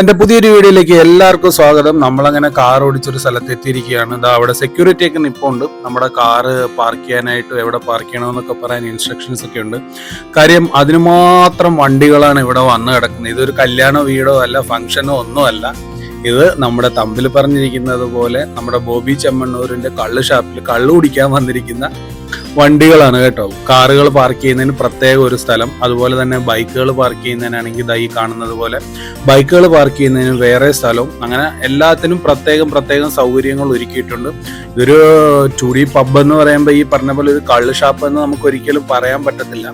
എന്റെ പുതിയൊരു വീഡിയോയിലേക്ക് എല്ലാവർക്കും സ്വാഗതം. നമ്മളങ്ങനെ കാർ ഓടിച്ചൊരു സ്ഥലത്ത് എത്തിയിരിക്കുകയാണ് ഇതാ അവിടെ സെക്യൂരിറ്റി ഒക്കെ നിപ്പുണ്ട്. നമ്മുടെ കാറ് പാർക്ക് ചെയ്യാനായിട്ട് എവിടെ പാർക്ക് ചെയ്യണമെന്നൊക്കെ പറയാൻ ഇൻസ്ട്രക്ഷൻസ് ഒക്കെ ഉണ്ട്. കാര്യം അതിന് മാത്രം വണ്ടികളാണ് ഇവിടെ വന്ന് കിടക്കുന്നത്. ഇതൊരു കല്യാണ വീടോ അല്ല ഫംഗ്ഷനോ ഒന്നുമല്ല. ഇത് നമ്മുടെ തമ്പിൽ പറഞ്ഞിരിക്കുന്നത് പോലെ നമ്മുടെ ബോബി ചെമ്മണ്ണൂരിന്റെ കള്ള് ഷാപ്പിൽ കള്ള് കുടിക്കാൻ വന്നിരിക്കുന്ന വണ്ടികളാണ് കേട്ടോ. കാറുകൾ പാർക്ക് ചെയ്യുന്നതിന് പ്രത്യേക ഒരു സ്ഥലം. അതുപോലെ തന്നെ ബൈക്കുകൾ പാർക്ക് ചെയ്യുന്നതിനാണെങ്കിൽ ദൈ കാണുന്നത് പോലെ ബൈക്കുകൾ പാർക്ക് ചെയ്യുന്നതിന് വേറെ സ്ഥലവും. അങ്ങനെ എല്ലാത്തിനും പ്രത്യേകം പ്രത്യേകം സൗകര്യങ്ങൾ ഒരുക്കിയിട്ടുണ്ട്. ഇതൊരു ചുടി പബ് എന്ന് പറയുമ്പോൾ ഈ പറഞ്ഞ പോലെ ഒരു കള്ള് ഷാപ്പ് എന്ന് നമുക്ക് ഒരിക്കലും പറയാൻ പറ്റത്തില്ല.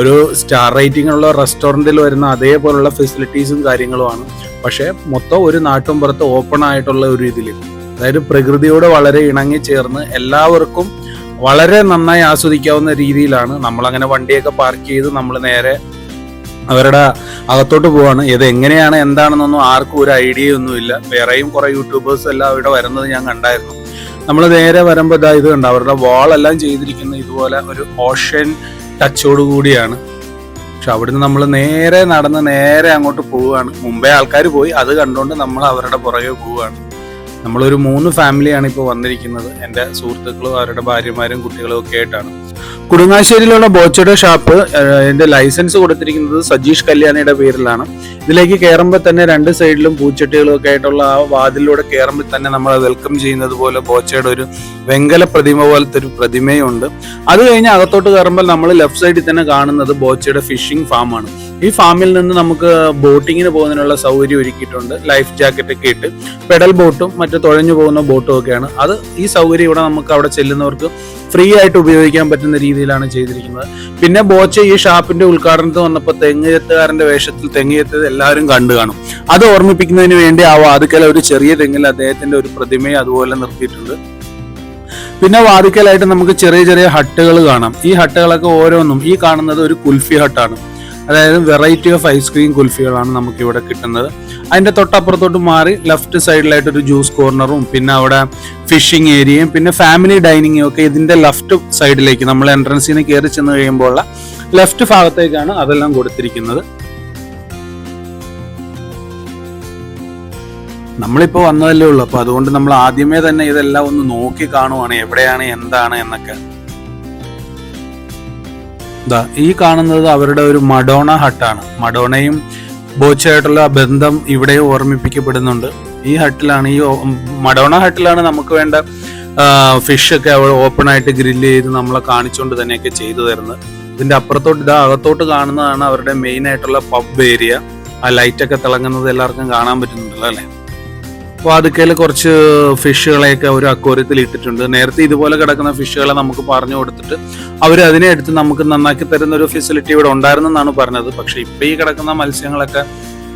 ഒരു സ്റ്റാർ റേറ്റിംഗ് ഉള്ള റെസ്റ്റോറന്റിൽ വരുന്ന അതേപോലുള്ള ഫെസിലിറ്റീസും കാര്യങ്ങളുമാണ്. പക്ഷേ മൊത്തം ഒരു നാട്ടുമ്പുറത്ത് ഓപ്പൺ ആയിട്ടുള്ള ഒരു ഇതിൽ അതായത് പ്രകൃതിയോട് വളരെ ഇണങ്ങി ചേർന്ന് എല്ലാവർക്കും വളരെ നന്നായി ആസ്വദിക്കാവുന്ന രീതിയിലാണ് നമ്മൾ അങ്ങനെ വണ്ടിയൊക്കെ പാർക്ക് ചെയ്ത് നമ്മൾ നേരെ അവരുടെ അകത്തോട്ട് പോവാണ്. ഇത് എങ്ങനെയാണ് എന്താണെന്നൊന്നും ആർക്കും ഒരു ഐഡിയ ഒന്നുമില്ല വേറെയും കുറെ യൂട്യൂബേഴ്സ് എല്ലാം ഇവിടെ വരുന്നത് ഞാൻ കണ്ടായിരുന്നു. നമ്മൾ നേരെ വരുമ്പോൾ ഇതാ ഇത് കണ്ട? അവരുടെ വാളെല്ലാം ചെയ്തിരിക്കുന്ന ഇതുപോലെ ഒരു ഓഷൻ ടച്ചോട് കൂടിയാണ്. പക്ഷെ അവിടുന്ന് നമ്മൾ നേരെ നടന്ന് നേരെ അങ്ങോട്ട് പോവുകയാണ്. മുമ്പേ ആൾക്കാർ പോയി അത് കണ്ടുകൊണ്ട് നമ്മൾ അവരുടെ പുറകെ പോവുകയാണ്. നമ്മളൊരു മൂന്ന് ഫാമിലിയാണ് ഇപ്പോൾ വന്നിരിക്കുന്നത്. എന്റെ സുഹൃത്തുക്കളും അവരുടെ ഭാര്യമാരും കുട്ടികളും ഒക്കെ ആയിട്ടാണ്. കൊടുങ്ങാശ്ശേരിയിലുള്ള ബോച്ചയുടെ ഷാപ്പ് എന്റെ ലൈസൻസ് കൊടുത്തിരിക്കുന്നത് സജീഷ് കല്യാണിയുടെ പേരിലാണ്. ഇതിലേക്ക് കയറുമ്പോൾ തന്നെ രണ്ട് സൈഡിലും പൂച്ചട്ടികളും ഒക്കെ ആയിട്ടുള്ള ആ വാതിലൂടെ കയറുമ്പോൾ തന്നെ നമ്മൾ വെൽക്കം ചെയ്യുന്നത് പോലെ ബോച്ചയുടെ ഒരു വെങ്കല പ്രതിമ പോലത്തെ ഒരു പ്രതിമയുണ്ട്. അത് കഴിഞ്ഞ് അകത്തോട്ട് കയറുമ്പോൾ നമ്മൾ ലെഫ്റ്റ് സൈഡിൽ തന്നെ കാണുന്നത് ബോച്ചയുടെ ഫിഷിംഗ് ഫാമാണ് ഈ ഫാമിൽ നിന്ന് നമുക്ക് ബോട്ടിങ്ങിന് പോകുന്നതിനുള്ള സൗകര്യം ഒരുക്കിയിട്ടുണ്ട്. ലൈഫ് ജാക്കറ്റ് ഒക്കെ ഇട്ട് പെഡൽ ബോട്ടും മറ്റു തുഴഞ്ഞു പോകുന്ന ബോട്ടും ഒക്കെയാണ്. അത് ഈ സൗകര്യം ഇവിടെ നമുക്ക് അവിടെ ചെല്ലുന്നവർക്ക് ഫ്രീ ആയിട്ട് ഉപയോഗിക്കാൻ പറ്റുന്ന രീതിയിലാണ് ചെയ്തിരിക്കുന്നത്. പിന്നെ ബോച്ച ഈ ഷാപ്പിന്റെ ഉദ്ഘാടനത്തിൽ വന്നപ്പോൾ തെങ്ങുചെത്തുകാരന്റെ വേഷത്തിൽ തെങ്ങുചെത്തത് എല്ലാവരും കണ്ടു കാണും. അത് ഓർമ്മിപ്പിക്കുന്നതിന് വേണ്ടി ആ വാതുക്കൽ ഒരു ചെറിയ തെങ്ങിൽ അദ്ദേഹത്തിന്റെ ഒരു പ്രതിമയെ അതുപോലെ നിർത്തിയിട്ടുണ്ട്. പിന്നെ വാതിക്കലായിട്ട് നമുക്ക് ചെറിയ ചെറിയ ഹട്ടുകൾ കാണാം. ഈ ഹട്ടുകളൊക്കെ ഓരോന്നും ഈ കാണുന്നത് ഒരു കുൽഫി ഹട്ടാണ്. അതായത് വെറൈറ്റി ഓഫ് ഐസ്ക്രീം കുൽഫികളാണ് നമുക്ക് ഇവിടെ കിട്ടുന്നത്. അതിന്റെ തൊട്ടപ്പുറത്തോട്ട് മാറി ലെഫ്റ്റ് സൈഡിലായിട്ട് ഒരു ജ്യൂസ് കോർണറും പിന്നെ അവിടെ ഫിഷിംഗ് ഏരിയയും പിന്നെ ഫാമിലി ഡൈനിങ്ങും ഒക്കെ ഇതിന്റെ ലെഫ്റ്റ് സൈഡിലേക്ക് നമ്മൾ എൻട്രൻസിൽ നിന്ന് കയറി ചെന്ന് കഴിയുമ്പോൾ ലെഫ്റ്റ് ഭാഗത്തേക്കാണ് അതെല്ലാം കൊടുത്തിരിക്കുന്നത്. നമ്മളിപ്പോൾ വന്നതല്ലേ ഉള്ളൂ. അപ്പോൾ അതുകൊണ്ട് നമ്മൾ ആദ്യമേ തന്നെ ഇതെല്ലാം ഒന്ന് നോക്കി കാണുവാണ് എവിടെയാണ് എന്താണ് എന്നൊക്കെ. ദാ ഈ കാണുന്നത് അവരുടെ ഒരു മഡോണ ഹട്ടാണ്. മഡോണയും ബോച്ചയായിട്ടുള്ള ബന്ധം ഇവിടെ ഓർമ്മിപ്പിക്കപ്പെടുന്നുണ്ട്. ഈ ഹട്ടിലാണ് ഈ മഡോണ ഹട്ടിലാണ് നമുക്ക് വേണ്ട ഫിഷ് ഒക്കെ അവൾ ഓപ്പൺ ആയിട്ട് ഗ്രില്ല് ചെയ്ത് നമ്മളെ കാണിച്ചുകൊണ്ട് തന്നെയൊക്കെ ചെയ്തു തരുന്നത്. ഇതിന്റെ അപ്പുറത്തോട്ട് ഇതാ അകത്തോട്ട് കാണുന്നതാണ് അവരുടെ മെയിൻ ആയിട്ടുള്ള പബ് ഏരിയ ആ ലൈറ്റ് ഒക്കെ തിളങ്ങുന്നത് എല്ലാവർക്കും കാണാൻ പറ്റുന്നുണ്ടല്ലോ അല്ലെ? വാതുക്കയിൽ കുറച്ച് ഫിഷുകളെയൊക്കെ ഒരു അക്വോറിയത്തിൽ ഇട്ടിട്ടുണ്ട്. നേരത്തെ ഇതുപോലെ കിടക്കുന്ന ഫിഷുകളെ നമുക്ക് പറഞ്ഞു കൊടുത്തിട്ട് അവർ അതിനെ എടുത്ത് നമുക്ക് നന്നാക്കി തരുന്ന ഒരു ഫെസിലിറ്റി ഇവിടെ ഉണ്ടായിരുന്നു എന്നാണ് പറഞ്ഞത്. പക്ഷെ ഇപ്പൊ ഈ കിടക്കുന്ന മത്സ്യങ്ങളൊക്കെ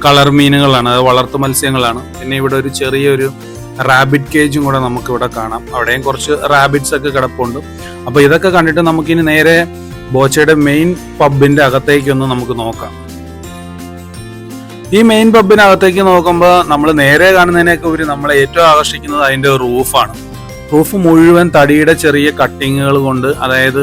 കളർ മീനുകളാണ് അത് വളർത്തു മത്സ്യങ്ങളാണ്. പിന്നെ ഇവിടെ ഒരു ചെറിയൊരു റാബിറ്റ് കേജും കൂടെ നമുക്ക് ഇവിടെ കാണാം. അവിടെയും കുറച്ച് റാബിറ്റ്സ് ഒക്കെ കിടപ്പുണ്ട്. അപ്പോൾ ഇതൊക്കെ കണ്ടിട്ട് നമുക്കിനി നേരെ ബോച്ചയുടെ മെയിൻ പബ്ബിന്റെ അകത്തേക്കൊന്ന് നമുക്ക് നോക്കാം. ഈ മെയിൻ പബ്ബിനകത്തേക്ക് നോക്കുമ്പോൾ നമ്മൾ നേരെ കാണുന്നതിനൊക്കെ ഒരു നമ്മളെ ഏറ്റവും ആകർഷിക്കുന്നത് അതിന്റെ റൂഫാണ്. റൂഫ് മുഴുവൻ തടിയുടെ ചെറിയ കട്ടിങ്ങുകൾ കൊണ്ട് അതായത്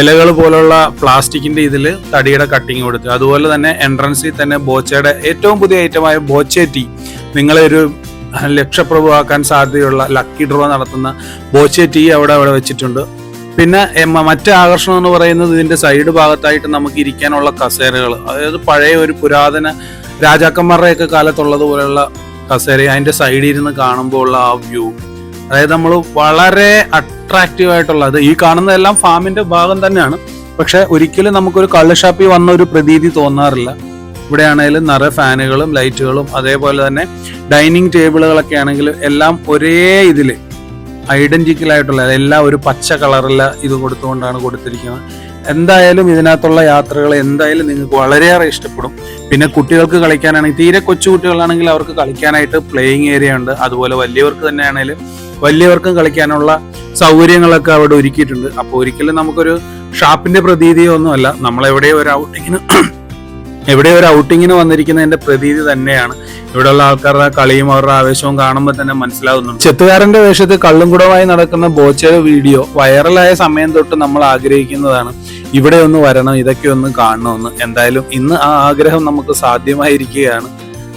ഇലകൾ പോലുള്ള പ്ലാസ്റ്റിക്കിന്റെ ഇതിൽ തടിയുടെ കട്ടിങ് കൊടുത്തു. അതുപോലെ തന്നെ എൻട്രൻസിൽ തന്നെ ബോച്ചയുടെ ഏറ്റവും പുതിയ ഐറ്റമായ ബോച്ചെ ടീ നിങ്ങളെ ഒരു ലക്ഷപ്രഭുവാക്കാൻ സാധ്യതയുള്ള ലക്കി ഡ്രോ നടത്തുന്ന ബോച്ചെ ടീ അവിടെ അവിടെ വെച്ചിട്ടുണ്ട്. പിന്നെ മറ്റേ ആകർഷണം എന്ന് പറയുന്നത് ഇതിന്റെ സൈഡ് ഭാഗത്തായിട്ട് നമുക്ക് ഇരിക്കാനുള്ള കസേരകൾ അതായത് പഴയ ഒരു പുരാതന രാജാക്കന്മാരുടെയൊക്കെ കാലത്തുള്ളത് പോലെയുള്ള കസേര അതിന്റെ സൈഡിൽ ഇരുന്ന് കാണുമ്പോൾ ഉള്ള ആ വ്യൂ അതായത് നമ്മൾ വളരെ അട്രാക്റ്റീവ് ആയിട്ടുള്ളത് ഈ കാണുന്നതെല്ലാം ഫാമിന്റെ ഭാഗം തന്നെയാണ്. പക്ഷെ ഒരിക്കലും നമുക്കൊരു കള്ളുഷാപ്പിൽ വന്ന ഒരു പ്രതീതി തോന്നാറില്ല. ഇവിടെ ആണെങ്കിലും നിറയെ ഫാനുകളും ലൈറ്റുകളും അതേപോലെ തന്നെ ഡൈനിങ് ടേബിളുകളൊക്കെ ആണെങ്കിലും എല്ലാം ഒരേ ഇതിൽ ഐഡന്റിക്കൽ ആയിട്ടുള്ള എല്ലാ ഒരു പച്ച കളറിൽ ഇത് കൊടുത്തുകൊണ്ടാണ് കൊടുത്തിരിക്കുന്നത്. എന്തായാലും ഇതിനകത്തുള്ള യാത്രകൾ എന്തായാലും നിങ്ങൾക്ക് വളരെയേറെ ഇഷ്ടപ്പെടും. പിന്നെ കുട്ടികൾക്ക് കളിക്കാനാണെങ്കിൽ തീരെ കൊച്ചു കുട്ടികളാണെങ്കിൽ അവർക്ക് കളിക്കാനായിട്ട് പ്ലേയിങ് ഏരിയ ഉണ്ട്. അതുപോലെ വലിയവർക്ക് തന്നെയാണെങ്കിലും വലിയവർക്കും കളിക്കാനുള്ള സൗകര്യങ്ങളൊക്കെ അവിടെ ഒരുക്കിയിട്ടുണ്ട്. അപ്പോൾ ഒരിക്കലും നമുക്കൊരു ഷാപ്പിന്റെ പ്രതീതിയോ ഒന്നുമല്ല നമ്മളെവിടെയോ ഒരു ഔട്ടിങ്ങിന് എവിടെ ഒരു ഔട്ടിങ്ങിന് വന്നിരിക്കുന്നതിന്റെ പ്രതീതി തന്നെയാണ്. ഇവിടെയുള്ള ആൾക്കാരുടെ കളിയും അവരുടെ ആവേശവും കാണുമ്പോൾ തന്നെ മനസ്സിലാവുന്നുണ്ട്. ചെത്തുകാരന്റെ വേഷത്തിൽ കള്ളും കുടമായി നടക്കുന്ന ബോച്ചയുടെ വീഡിയോ വൈറലായ സമയം തൊട്ട് നമ്മൾ ആഗ്രഹിക്കുന്നതാണ്. ഇവിടെ ഒന്ന് വരണം ഇതൊക്കെ ഒന്ന് കാണണമെന്ന് എന്തായാലും ഇന്ന് ആ ആഗ്രഹം നമുക്ക് സാധ്യമായിരിക്കുകയാണ്.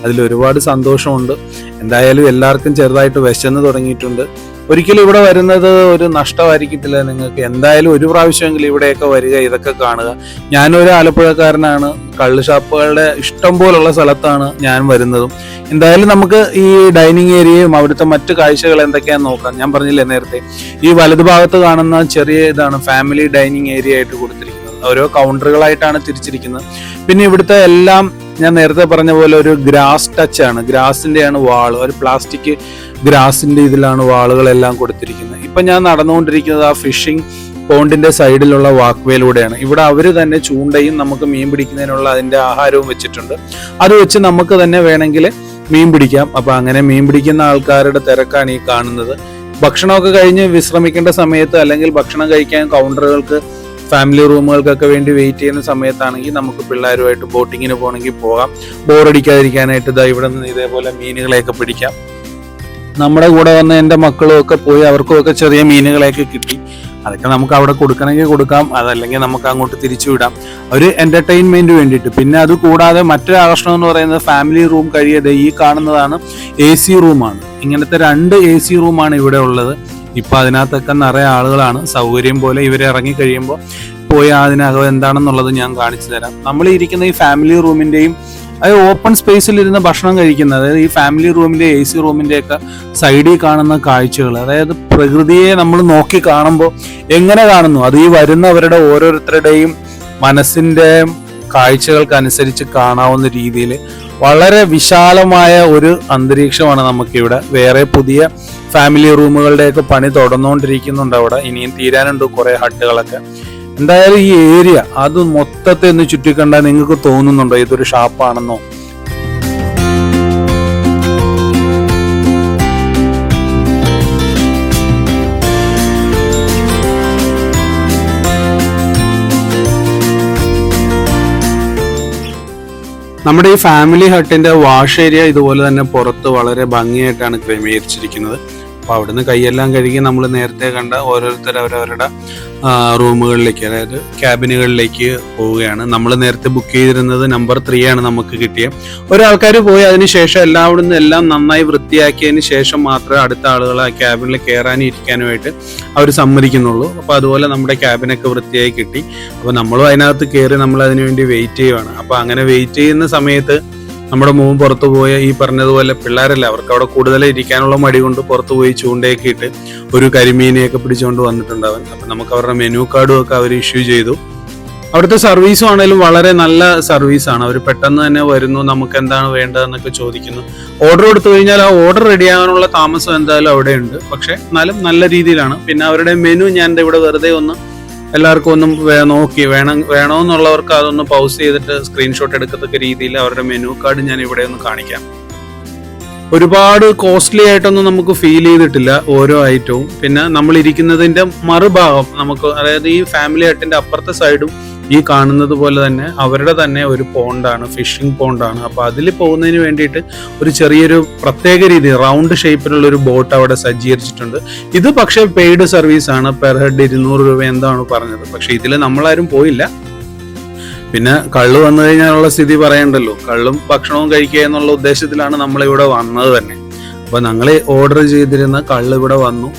അതിൽ ഒരുപാട് സന്തോഷമുണ്ട്. എന്തായാലും എല്ലാവർക്കും ചെറുതായിട്ട് വിശന്ന് തുടങ്ങിയിട്ടുണ്ട്. ഒരിക്കലും ഇവിടെ വരുന്നത് ഒരു നഷ്ടമായിരിക്കത്തില്ല. നിങ്ങൾക്ക് എന്തായാലും ഒരു പ്രാവശ്യമെങ്കിലും ഇവിടെയൊക്കെ വരിക ഇതൊക്കെ കാണുക. ഞാനൊരു ആലപ്പുഴക്കാരനാണ്. കള്ള് ഷാപ്പുകളുടെ ഇഷ്ടം പോലുള്ള സ്ഥലത്താണ് ഞാൻ വരുന്നതും. എന്തായാലും നമുക്ക് ഈ ഡൈനിങ് ഏരിയയും അവിടുത്തെ മറ്റു കാഴ്ചകൾ എന്തൊക്കെയാണെന്ന് നോക്കാം. ഞാൻ പറഞ്ഞില്ലേ നേരത്തെ ഈ വലതുഭാഗത്ത് കാണുന്ന ചെറിയ ഇതാണ് ഫാമിലി ഡൈനിങ് ഏരിയ ആയിട്ട് കൊടുത്തിരിക്കുന്നത്. ഓരോ കൗണ്ടറുകളായിട്ടാണ് തിരിച്ചിരിക്കുന്നത്. പിന്നെ ഇവിടുത്തെ എല്ലാം ഞാൻ നേരത്തെ പറഞ്ഞ പോലെ ഒരു ഗ്രാസ് ടച്ച് ആണ്. ഗ്രാസിന്റെയാണ് വാൾ ഒരു പ്ലാസ്റ്റിക് ഗ്രാസിന്റെ ഇതിലാണ് വാളുകളെല്ലാം കൊടുത്തിരിക്കുന്നത്. ഇപ്പൊ ഞാൻ നടന്നുകൊണ്ടിരിക്കുന്നത് ആ ഫിഷിംഗ് പോണ്ടിന്റെ സൈഡിലുള്ള വാക്വേയിലൂടെയാണ് ഇവിടെ അവർ തന്നെ ചൂണ്ടയും നമുക്ക് മീൻ പിടിക്കുന്നതിനുള്ള അതിന്റെ ആഹാരവും വെച്ചിട്ടുണ്ട്. അത് വെച്ച് നമുക്ക് തന്നെ വേണമെങ്കിൽ മീൻ പിടിക്കാം. അപ്പൊ അങ്ങനെ മീൻ പിടിക്കുന്ന ആൾക്കാരുടെ തിരക്കാണ് ഈ കാണുന്നത്. ഭക്ഷണമൊക്കെ കഴിഞ്ഞ് വിശ്രമിക്കേണ്ട സമയത്ത് അല്ലെങ്കിൽ ഭക്ഷണം കഴിക്കാൻ കൗണ്ടറുകൾക്ക് ഫാമിലി റൂമുകൾക്കൊക്കെ വേണ്ടി വെയിറ്റ് ചെയ്യുന്ന സമയത്താണെങ്കിൽ നമുക്ക് പിള്ളേരുമായിട്ട് ബോട്ടിങ്ങിന് പോകണമെങ്കിൽ പോകാം. ബോറടിക്കാതിരിക്കാനായിട്ട് ഇതാ ഇവിടെ നിന്ന് ഇതേപോലെ മീനുകളെയൊക്കെ പിടിക്കാം. നമ്മുടെ കൂടെ വന്ന എന്റെ മക്കളും ഒക്കെ പോയി അവർക്കും ഒക്കെ ചെറിയ മീനുകളെയൊക്കെ കിട്ടി. അതൊക്കെ നമുക്ക് അവിടെ കൊടുക്കണമെങ്കിൽ കൊടുക്കാം. അതല്ലെങ്കിൽ നമുക്ക് അങ്ങോട്ട് തിരിച്ചു വിടാം. ഒരു എന്റർടൈൻമെന്റ് വേണ്ടിയിട്ട്. പിന്നെ അത് കൂടാതെ മറ്റൊരു ആകർഷണം എന്ന് പറയുന്നത് ഫാമിലി റൂം കഴിയാതെ ഈ കാണുന്നതാണ് എ സി റൂമാണ് ഇങ്ങനത്തെ രണ്ട് എ സി റൂമാണ് ഇവിടെ ഉള്ളത്. ഇപ്പൊ അതിനകത്തൊക്കെ നിറയെ ആളുകളാണ്. സൗകര്യം പോലെ ഇവരെ ഇറങ്ങി കഴിയുമ്പോൾ പോയി അതിനകം എന്താണെന്നുള്ളത് ഞാൻ കാണിച്ചു തരാം. നമ്മൾ ഇരിക്കുന്ന ഈ ഫാമിലി റൂമിന്റെയും അത് ഓപ്പൺ സ്പേസിൽ ഇരുന്ന് ഭക്ഷണം കഴിക്കുന്നത് അതായത് ഈ ഫാമിലി റൂമിന്റെ എ സി റൂമിന്റെ ഒക്കെ സൈഡിൽ കാണുന്ന കാഴ്ചകൾ അതായത് പ്രകൃതിയെ നമ്മൾ നോക്കി കാണുമ്പോൾ എങ്ങനെ കാണുന്നു? അത് ഈ വരുന്നവരുടെ ഓരോരുത്തരുടെയും മനസ്സിന്റെ കാഴ്ചകൾക്കനുസരിച്ച് കാണാവുന്ന രീതിയിൽ വളരെ വിശാലമായ ഒരു അന്തരീക്ഷമാണ് നമുക്കിവിടെ. വേറെ പുതിയ ഫാമിലി റൂമുകളുടെയൊക്കെ പണി തുടർന്നുകൊണ്ടിരിക്കുന്നുണ്ട് അവിടെ. ഇനിയും തീരാനുണ്ട് കുറെ ഹട്ടുകളൊക്കെ. എന്തായാലും ഈ ഏരിയ അത് മൊത്തത്തെ ഒന്ന് ചുറ്റിക്കണ്ടാൽ നിങ്ങൾക്ക് തോന്നുന്നുണ്ടോ? ഇതൊരു ഷാപ്പാണെന്നോ നമ്മുടെ ഈ ഫാമിലി ഹട്ടിന്റെ വാഷ് ഏരിയ ഇതുപോലെ തന്നെ പുറത്ത് വളരെ ഭംഗിയായിട്ടാണ് ക്രമീകരിച്ചിരിക്കുന്നത്. അപ്പോൾ അവിടുന്ന് കൈയെല്ലാം കഴുകി നമ്മൾ നേരത്തെ കണ്ട ഓരോരുത്തർ അവരവരുടെ റൂമുകളിലേക്ക് അതായത് ക്യാബിനുകളിലേക്ക് പോവുകയാണ്. നമ്മൾ നേരത്തെ ബുക്ക് ചെയ്തിരുന്നത് നമ്പർ ത്രീ ആണ് നമുക്ക് കിട്ടിയത് ഒരാൾക്കാർ പോയി അതിന് ശേഷം എല്ലാവിടുന്ന് എല്ലാം നന്നായി വൃത്തിയാക്കിയതിന് ശേഷം മാത്രമേ അടുത്ത ആളുകൾ ആ ക്യാബിനിൽ കയറാനും ഇരിക്കാനുമായിട്ട് അവർ സമ്മതിക്കുന്നുള്ളൂ. അപ്പോൾ അതുപോലെ നമ്മുടെ ക്യാബിനൊക്കെ വൃത്തിയായി കിട്ടി. അപ്പോൾ നമ്മളും അതിനകത്ത് കയറി നമ്മൾ അതിനു വേണ്ടി വെയിറ്റ് ചെയ്യുവാണ്. അപ്പോൾ അങ്ങനെ വെയിറ്റ് ചെയ്യുന്ന സമയത്ത് നമ്മുടെ മുമ്പ് പുറത്തു പോയ ഈ പറഞ്ഞതുപോലെ പിള്ളേരല്ല. അവർക്ക് അവിടെ കൂടുതൽ ഇരിക്കാനുള്ള മടി കൊണ്ട് പുറത്തു പോയി ചൂണ്ടയൊക്കെ ഇട്ട് ഒരു കരിമീനെയൊക്കെ പിടിച്ചുകൊണ്ട് വന്നിട്ടുണ്ട് അവൻ. അപ്പം നമുക്ക് അവരുടെ മെനു കാർഡും ഒക്കെ അവർ ഇഷ്യൂ ചെയ്തു. അവിടുത്തെ സർവീസും ആണെങ്കിലും വളരെ നല്ല സർവീസാണ് അവർ പെട്ടെന്ന് തന്നെ വരുന്നു നമുക്ക് എന്താണ് വേണ്ടതെന്നൊക്കെ ചോദിക്കുന്നു. ഓർഡർ കൊടുത്തു കഴിഞ്ഞാൽ ആ ഓർഡർ റെഡിയാകാനുള്ള താമസം എന്തായാലും അവിടെ ഉണ്ട് പക്ഷെ എന്നാലും നല്ല രീതിയിലാണ്. പിന്നെ അവരുടെ മെനു ഞാൻ ഇവിടെ വെറുതെ ഒന്ന് എല്ലാവർക്കും ഒന്നും നോക്കി വേണം വേണമെന്നുള്ളവർക്ക് അതൊന്ന് പൗസ് ചെയ്തിട്ട് സ്ക്രീൻഷോട്ട് എടുക്കത്തക്ക രീതിയിൽ അവരുടെ മെനു കാർഡ് ഞാൻ ഇവിടെ ഒന്ന് കാണിക്കാം. ഒരുപാട് കോസ്റ്റ്ലി ആയിട്ടൊന്നും നമുക്ക് ഫീൽ ചെയ്തിട്ടില്ല ഓരോ ഐറ്റവും പിന്നെ നമ്മൾ ഇരിക്കുന്നതിന്റെ മറുഭാഗം നമുക്ക് അതായത് ഈ ഫാമിലി ആയിട്ടിന്റെ അപ്പുറത്തെ സൈഡും ഈ കാണുന്നത് പോലെ തന്നെ അവരുടെ തന്നെ ഒരു പോണ്ടാണ് ഫിഷിംഗ് പോണ്ടാണ്. അപ്പോൾ അതിൽ പോകുന്നതിന് വേണ്ടിയിട്ട് ഒരു ചെറിയൊരു പ്രത്യേക രീതി റൗണ്ട് ഷേപ്പിലുള്ള ഒരു ബോട്ട് അവിടെ സജ്ജീകരിച്ചിട്ടുണ്ട്. ഇത് പക്ഷേ പെയ്ഡ് സർവീസ് ആണ്. പെർ ഹെഡ് ഇരുന്നൂറ് രൂപ എന്താണ് പറഞ്ഞത്. പക്ഷെ ഇതിൽ നമ്മളാരും പോയില്ല. പിന്നെ കള്ള് വന്നു കഴിഞ്ഞാലുള്ള സ്ഥിതി പറയണ്ടല്ലോ. കള്ളും ഭക്ഷണവും കഴിക്കുക എന്നുള്ള ഉദ്ദേശത്തിലാണ് നമ്മളിവിടെ വന്നത് തന്നെ. അപ്പൊ ഞങ്ങൾ ഓർഡർ ചെയ്തിരുന്ന കള്ള് ഇവിടെ വന്നു.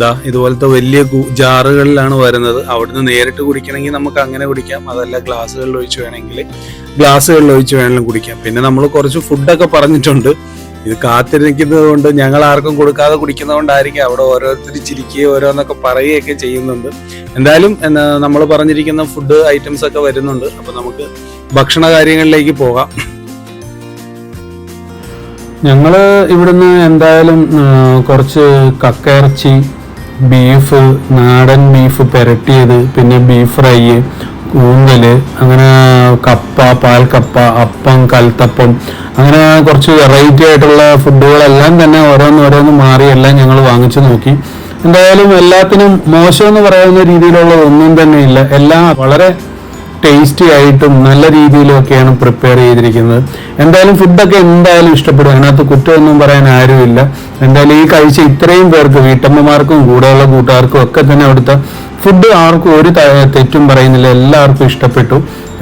ദാ ഇതുപോലത്തെ വലിയ ജാറുകളിലാണ് വരുന്നത്. അവിടുന്ന് നേരിട്ട് കുടിക്കണമെങ്കിൽ നമുക്ക് അങ്ങനെ കുടിക്കാം. അതല്ല ഗ്ലാസ്സുകളിൽ ഒഴിച്ച് വേണമെങ്കിൽ ഗ്ലാസ്സുകളിൽ ഒഴിച്ച് വേണമെങ്കിലും കുടിക്കാം. പിന്നെ നമ്മൾ കുറച്ച് ഫുഡൊക്കെ പറഞ്ഞിട്ടുണ്ട്. ഇത് കാത്തിരിക്കുന്നത് കൊണ്ട് ഞങ്ങൾ ആർക്കും കൊടുക്കാതെ കുടിക്കുന്നതുകൊണ്ടായിരിക്കും അവിടെ ഓരോരുത്തർ ചിരിക്കുകയും ഓരോന്നൊക്കെ പറയുകയൊക്കെ ചെയ്യുന്നുണ്ട്. എന്തായാലും നമ്മൾ പറഞ്ഞിരിക്കുന്ന ഫുഡ് ഐറ്റംസ് ഒക്കെ വരുന്നുണ്ട്. അപ്പൊ നമുക്ക് ഭക്ഷണ കാര്യങ്ങളിലേക്ക് പോകാം. ഞങ്ങൾ ഇവിടുന്ന് എന്തായാലും കുറച്ച് കക്കയിറച്ചി ബീഫ് നാടൻ ബീഫ് പെരട്ടിയത് പിന്നെ ബീഫ് ഫ്രൈ കൂന്തൽ അങ്ങനെ കപ്പ പാൽക്കപ്പ അപ്പം കൽത്തപ്പം അങ്ങനെ കുറച്ച് വെറൈറ്റി ആയിട്ടുള്ള ഫുഡുകളെല്ലാം തന്നെ ഓരോന്ന് ഓരോന്ന് മാറി എല്ലാം ഞങ്ങൾ വാങ്ങിച്ചു നോക്കി. എന്തായാലും എല്ലാത്തിനും മോശം എന്ന് പറയുന്ന രീതിയിലുള്ള ഒന്നും തന്നെ ഇല്ല. എല്ലാം വളരെ ടേസ്റ്റി ആയിട്ടും നല്ല രീതിയിലൊക്കെയാണ് പ്രിപ്പയർ ചെയ്തിരിക്കുന്നത്. എന്തായാലും ഫുഡൊക്കെ എന്തായാലും ഇഷ്ടപ്പെടും. അതിനകത്ത് കുറ്റമൊന്നും പറയാൻ ആരുമില്ല. എന്തായാലും ഈ കഴിച്ച ഇത്രയും പേർക്ക് വീട്ടമ്മമാർക്കും കൂടെയുള്ള കൂട്ടുകാർക്കും ഒക്കെ തന്നെ അവിടുത്തെ ഫുഡ് ആർക്കും ഒരു തെറ്റും പറയുന്നില്ല. എല്ലാവർക്കും ഇഷ്ടപ്പെട്ടു.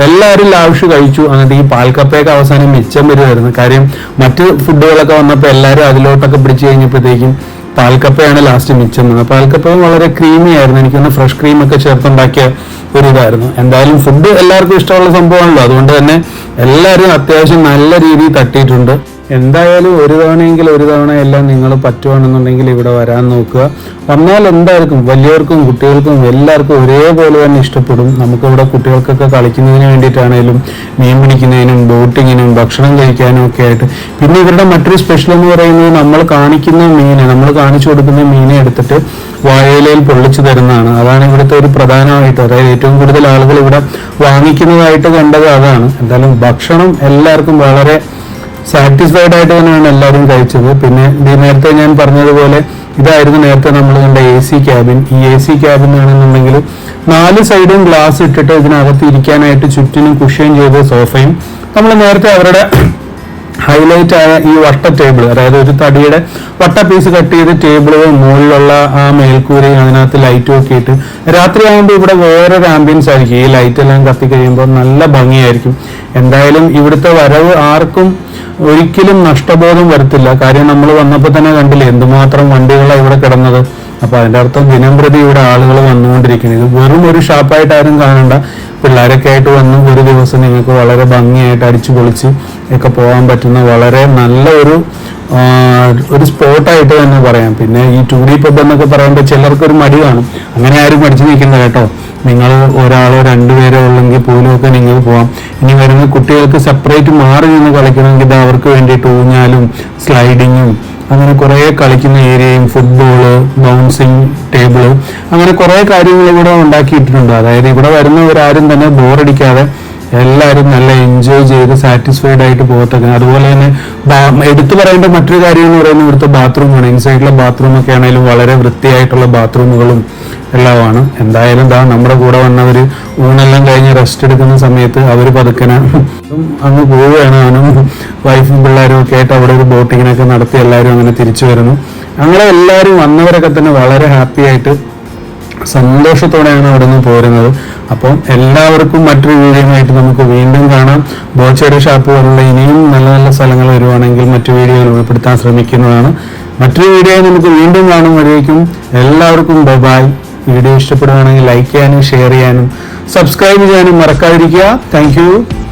എല്ലാവരും ലാവിഷ് കഴിച്ചു. എന്നിട്ട് ഈ പാൽക്കപ്പയൊക്കെ അവസാനം മിച്ചം വരുമായിരുന്നു കാര്യം മറ്റ് ഫുഡുകളൊക്കെ വന്നപ്പോൾ എല്ലാവരും അതിലോട്ടൊക്കെ പിടിച്ചു കഴിഞ്ഞപ്പോഴത്തേക്കും പാൽക്കപ്പയാണ് ലാസ്റ്റ് മിച്ചം വന്നത്. പാൽക്കപ്പ വളരെ ക്രീമി ആയിരുന്നു. എനിക്കൊന്ന് ഫ്രഷ് ക്രീമൊക്കെ ചേർത്തുണ്ടാക്കിയ ഒരു ഇതായിരുന്നു എന്തായാലും ഫുഡ് എല്ലാവർക്കും ഇഷ്ടമുള്ള സംഭവമാണല്ലോ. അതുകൊണ്ട് തന്നെ എല്ലാവരും അത്യാവശ്യം നല്ല രീതിയിൽ തട്ടിയിട്ടുണ്ട്. എന്തായാലും ഒരു തവണയെങ്കിൽ ഒരു തവണ എല്ലാം നിങ്ങൾ പറ്റുവാണെന്നുണ്ടെങ്കിൽ ഇവിടെ വരാൻ നോക്കുക. വന്നാൽ എന്തായിരിക്കും? വലിയവർക്കും കുട്ടികൾക്കും എല്ലാവർക്കും ഒരേപോലെ തന്നെ ഇഷ്ടപ്പെടും. നമുക്കിവിടെ കുട്ടികൾക്കൊക്കെ കളിക്കുന്നതിന് വേണ്ടിയിട്ടാണേലും മീൻ പിടിക്കുന്നതിനും ബോട്ടിങ്ങിനും ഭക്ഷണം കഴിക്കാനും ഒക്കെ ആയിട്ട്. പിന്നെ ഇവരുടെ മറ്റൊരു സ്പെഷ്യൽ എന്ന് പറയുന്നത് നമ്മൾ കാണിക്കുന്ന മീന് നമ്മൾ കാണിച്ചു കൊടുക്കുന്ന മീനെ എടുത്തിട്ട് വാഴയിലയിൽ പൊള്ളിച്ചു തരുന്നതാണ്. അതാണ് ഇവിടുത്തെ ഒരു പ്രധാനമായിട്ട് അതായത് ഏറ്റവും കൂടുതൽ ആളുകൾ ഇവിടെ വാങ്ങിക്കുന്നതായിട്ട് കണ്ടത് അതാണ്. എന്തായാലും ഭക്ഷണം എല്ലാവർക്കും വളരെ സാറ്റിസ്ഫൈഡ് ആയിട്ട് തന്നെയാണ് എല്ലാവരും കഴിച്ചത്. പിന്നെ നേരത്തെ ഞാൻ പറഞ്ഞതുപോലെ ഇതായിരുന്നു നേരത്തെ നമ്മൾ കണ്ട എ സി ക്യാബിൻ ഈ എ സി ക്യാബിൻ ആണെന്നുണ്ടെങ്കിൽ നാല് സൈഡും ഗ്ലാസ് ഇട്ടിട്ട് ഇതിനകത്ത് ഇരിക്കാനായിട്ട് ചുറ്റിനും കുഷ്യൻ ചെയ്ത സോഫയും നമ്മൾ നേരത്തെ അവരുടെ ഹൈലൈറ്റ് ആയ ഈ വട്ട ടേബിൾ അതായത് ഒരു തടിയുടെ വട്ട പീസ് കട്ട് ചെയ്ത് ടേബിളുകൾ മുകളിലുള്ള ആ മേൽക്കൂരയും അതിനകത്ത് ലൈറ്റും ഒക്കെ ഇട്ട് രാത്രിയാകുമ്പോൾ ഇവിടെ വേറൊരു ആംബിയൻസ് ആയിരിക്കും. ഈ ലൈറ്റ് എല്ലാം കത്തി കഴിയുമ്പോൾ നല്ല ഭംഗിയായിരിക്കും. എന്തായാലും ഇവിടുത്തെ വരവ് ആർക്കും ഒരിക്കലും നഷ്ടബോധം വരത്തില്ല. കാര്യം നമ്മൾ വന്നപ്പോൾ തന്നെ കണ്ടില്ലേ എന്തുമാത്രം വണ്ടികളാണ് ഇവിടെ കിടന്നത്? അപ്പൊ അതിന്റെ അർത്ഥം ദിനം പ്രതി ഇവിടെ ആളുകൾ വന്നുകൊണ്ടിരിക്കുന്നത് ഇത് വെറും ഒരു ഷാപ്പായിട്ട് ആരും കാണണ്ട. പിള്ളേരൊക്കെ ആയിട്ട് വന്ന് ഒരു ദിവസം നിങ്ങൾക്ക് വളരെ ഭംഗിയായിട്ട് അടിച്ചു പൊളിച്ച് ഒക്കെ പോകാൻ പറ്റുന്ന വളരെ നല്ല ഒരു ഒരു സ്പോട്ടായിട്ട് തന്നെ പറയാം. പിന്നെ ഈ ടു ഡി പബ് എന്നൊക്കെ പറയുമ്പോൾ ചിലർക്ക് ഒരു മടി കാണും. അങ്ങനെ ആരും പഠിച്ചു നിൽക്കുന്നത് കേട്ടോ. നിങ്ങൾ ഒരാളോ രണ്ടുപേരോ ഉള്ളെങ്കിൽ പോലും നിങ്ങൾ പോവാം. ഇനി വരുന്ന കുട്ടികൾക്ക് സെപ്പറേറ്റ് മാറി നിന്ന് കളിക്കണമെങ്കിൽ അവർക്ക് വേണ്ടിയിട്ട് ഊഞ്ഞാലും സ്ലൈഡിങ്ങും അങ്ങനെ കുറേ കളിക്കുന്ന ഏരിയയും ഫുട്ബോൾ ബൗൺസിങ് ടേബിൾ അങ്ങനെ കുറേ കാര്യങ്ങൾ ഇവിടെ ഉണ്ടാക്കിയിട്ടുണ്ട്. അതായത് ഇവിടെ വരുന്നവരാരും തന്നെ ബോറടിക്കാതെ എല്ലാവരും നല്ല എൻജോയ് ചെയ്ത് സാറ്റിസ്ഫൈഡ് ആയിട്ട് പോകത്തക്ക. അതുപോലെ തന്നെ എടുത്തു പറയേണ്ട മറ്റൊരു കാര്യം എന്ന് പറയുന്നത് ഇവിടുത്തെ ബാത്റൂമാണ് ഇൻസൈഡിലെ ബാത്റൂം ഒക്കെ ആണെങ്കിലും വളരെ വൃത്തിയായിട്ടുള്ള ബാത്റൂമുകളും എല്ലാമാണ്. എന്തായാലും ദാ നമ്മുടെ കൂടെ വന്നവർ ഊണെല്ലാം കഴിഞ്ഞ് റെസ്റ്റ് എടുക്കുന്ന സമയത്ത് അവർ പതുക്കനെ അങ്ങ് പോവുകയാണ്. അവനും വൈഫും പിള്ളേരും ഒക്കെ ആയിട്ട് അവിടെ ഒരു ബോട്ടിങ്ങിനൊക്കെ നടത്തി എല്ലാവരും അങ്ങനെ തിരിച്ചു വരുന്നു. അങ്ങനെ എല്ലാവരും വന്നവരൊക്കെ തന്നെ വളരെ ഹാപ്പി ആയിട്ട് സന്തോഷത്തോടെയാണ് അവിടെ നിന്ന് പോരുന്നത്. അപ്പം എല്ലാവർക്കും മറ്റൊരു വീഡിയോയുമായിട്ട് നമുക്ക് വീണ്ടും കാണാം. ബോച്ചയുടെ ഷാപ്പ് പോലുള്ള ഇനിയും നല്ല നല്ല സ്ഥലങ്ങൾ വരുവാണെങ്കിൽ മറ്റു വീഡിയോയിൽ ഉൾപ്പെടുത്താൻ ശ്രമിക്കുന്നതാണ്. മറ്റൊരു വീഡിയോ നമുക്ക് വീണ്ടും കാണും വരേക്കും എല്ലാവർക്കും ബബായ് വീഡിയോ ഇഷ്ടപ്പെടുകയാണെങ്കിൽ ലൈക്ക് ചെയ്യാനും ഷെയർ ചെയ്യാനും സബ്സ്ക്രൈബ് ചെയ്യാനും മറക്കാതിരിക്കുക. താങ്ക്